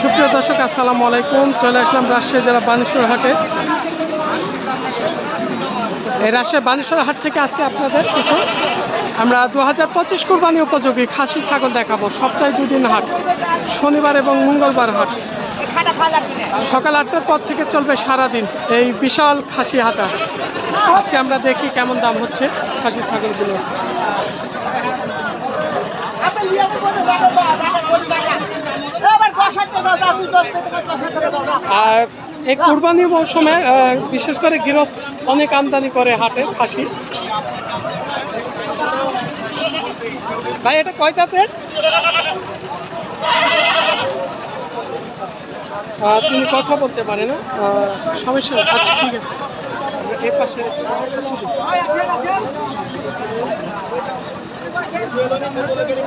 সুপ্রিয় দর্শক, আসসালামু আলাইকুম। চলে আসলাম রাজশাহী জেলা বানেশ্বর হাটে। এই রাজশাহী বানেশ্বর হাট থেকে আজকে আপনাদের কিছু। আমরা দু হাজার পঁচিশ কোরবানি উপযোগী খাসি ছাগল দেখাবো। সপ্তাহে দুদিন হাট। শনিবার এবং মঙ্গলবার হাট। সকাল আটটার পর থেকে চলবে সারাদিন এই বিশাল খাসি হাটা। আজকে আমরা দেখি কেমন দাম হচ্ছে খাসি ছাগলগুলো আর এই কুরবানি মৌসুমে বিশেষ করে গৃহস্থ অনেক আমদানি করে হাটে খাসি। ভাই এটা কয়টাতে আহ, তিনি কথা বলতে পারে না সমস্যা আচ্ছা ঠিক আছে। এ পাশে খাসি দিই।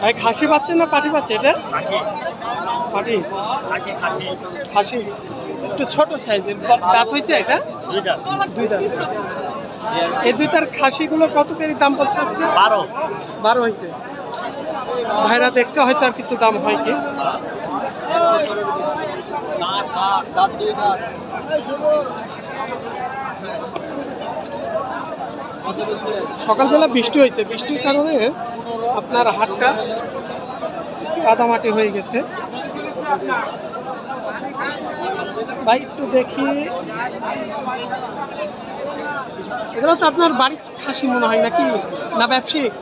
ভাই খাসি পাচ্ছে না পাটি পাচ্ছে এটা? পাটি? খাসি একটু ছোট সাইজের দাঁত হয়েছে এটা? দুই দাঁত। এই দুইটার খাসিগুলো কত করে দাম বলছে আজকে? বারো। বারো হয়েছে। ভাইরা দেখছে হয়তো আর কিছু দাম হয় কি? সকালবেলা বৃষ্টি হয়েছে। বৃষ্টির কারণে আপনার হাটটা কাদামাটি হয়ে গেছে। ভাই, একটু দেখি। এগুলো তো আপনার বাড়ির খাসি মনে হয় নাকি? না ব্যবসায়িক?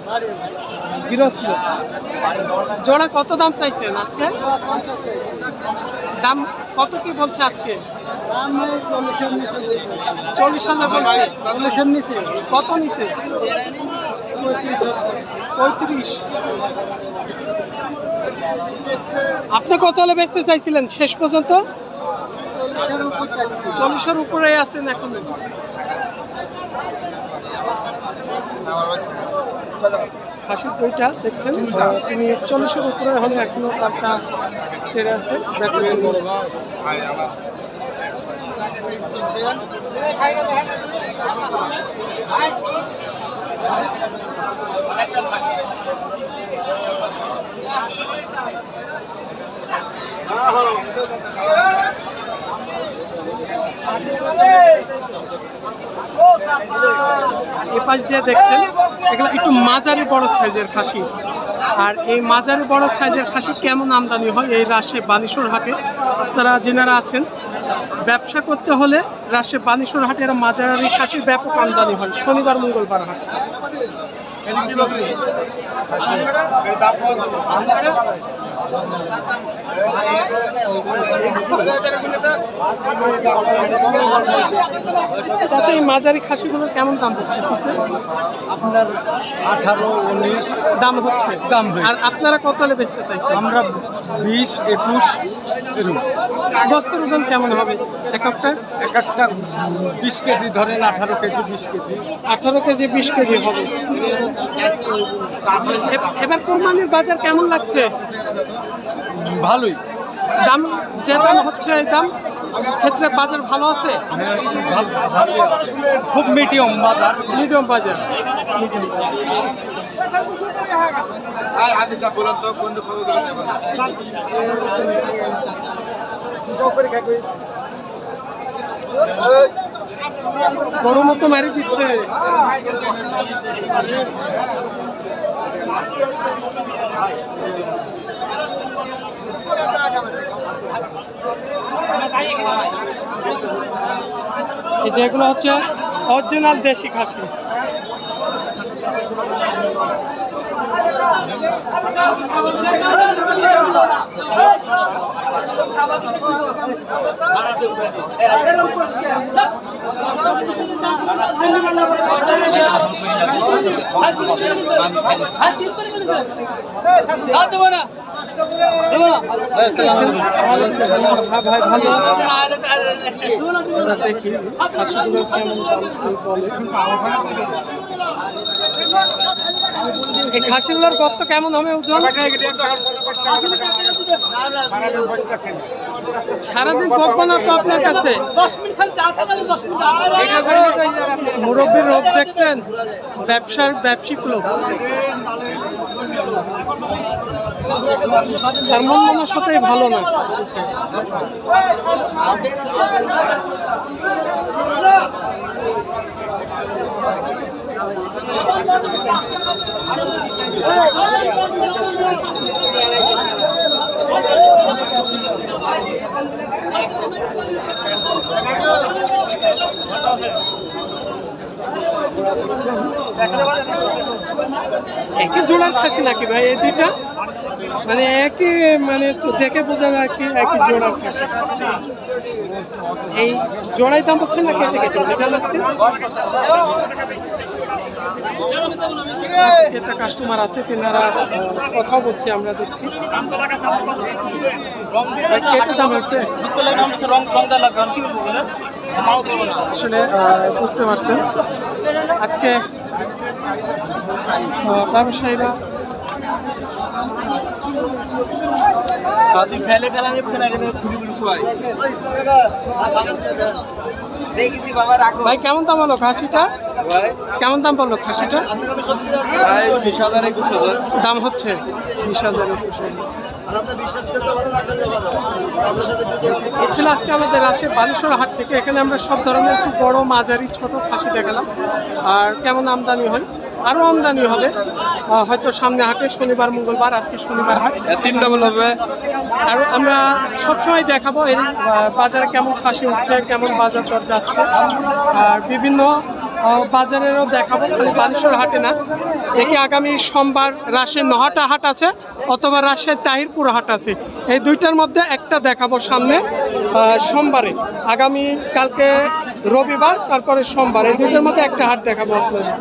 গৃহস্থ। জোড়া কত দাম চাইছেন আজকে? দাম কত কি বলছে আজকে? চল্লিশ হাজার বলছে। কত নিছে? পঁয়ত্রিশ। আপনি কত হলে বেচতে চাইছিলেন? শেষ পর্যন্ত? চল্লিশের উপরে আছেন এখন। খাসির দইটা, দেখছেন? তিনি চল্লিশের উপরে হলে এখনও তারটা ছেড়ে আছে। বেচার জন্য। এ পাশ দিয়ে দেখছেন, এগুলো একটু মাঝারি বড় সাইজের খাসি। আর এই মাঝারি বড় সাইজের খাসি কেমন আমদানি হয়? এই রাজশাহী বানেশ্বর হাটে আপনারা, যেনারা আছেন, ব্যবসা করতে হলে রাজশাহী বানেশ্বর হাটে এরা মাঝারি খাসির ব্যাপক আমদানি হয়। শনিবার, মঙ্গলবার হাটে। চাচা এই মাঝারি খাসিগুলোর কেমন দাম হচ্ছে আপনার আঠারো উনিশ। দাম হচ্ছে? দাম আর আপনারা কত হলে বেচতে চাইছেন? আমরা বিশ একুশ বস্তার ওজন কেমন হবে এক একটা? এক একটা বিশ কেজি ধরেন আঠারো কেজি বিশ কেজি। আঠারো কেজি বিশ কেজি হবে। এবার কোরবানির বাজার কেমন লাগছে? ভালোই। দাম যে দাম হচ্ছে এই দাম ক্ষেত্রে বাজার ভালো আছে। খুব মিডিয়াম বাজার। মিডিয়াম বাজার। বড় মতো মারি দিচ্ছে। যেগুলো হচ্ছে অরিজিনাল দেশি খাসি। হ্যাঁ ভাই ভালো খাসিগুলোর গোস্ত কেমন হবে ওজন সারাদিন বকবো না তো আপনার কাছে। মুরব্বীর রোগ দেখছেন? ব্যবসার, ব্যবসায়িক লোক। তার মন মনস্যতাই ভালো না। একই জোড়ার খাসি নাকি ভাই এই দুইটা? মানে একই মানে দেখে বোঝা যায় কি একই জোড়ার খাসি এই জোড়াই দাম হচ্ছে না কেটে কেটে বুঝলেন আজকে? এটা কাস্টমার আছে, তেনারা কথা বলছে, আমরা দেখছি। কেটে দাম হচ্ছে আসলে বুঝতে পারছেন। আজকে ভাই কেমন দাম হলো খাসিটা? কেমন দাম পড়ল খাসিটা? দাম হচ্ছে বিশ হাজার একুশ আজকে আমাদের রাশিয়া বালেশ্বর হাট থেকে। এখানে আমরা সব ধরনের একটু বড় মাঝারি ছোট খাসি দেখালাম। আর কেমন আমদানি হয়? আরও আমদানি হবে। হয়তো সামনে হাটে শনিবার মঙ্গলবার আজকে শনিবার হাট। তিন ডাবল হবে। আর আমরা সবসময় দেখাবো এর বাজারে কেমন খাসি উঠছে কেমন বাজার দর যাচ্ছে। আর বিভিন্ন বাজারেরও দেখাবো খালি বানেশ্বর হাটে না। দেখি আগামী সোমবার রাজশাহী নহাটা হাট আছে অথবা রাজশাহী তাহিরপুর হাট আছে। এই দুইটার মধ্যে একটা দেখাবো সামনে সোমবারে। আগামী কালকে রবিবার তারপরে সোমবার। এই দুইটার মধ্যে একটা হাট দেখাবো আপনাদের।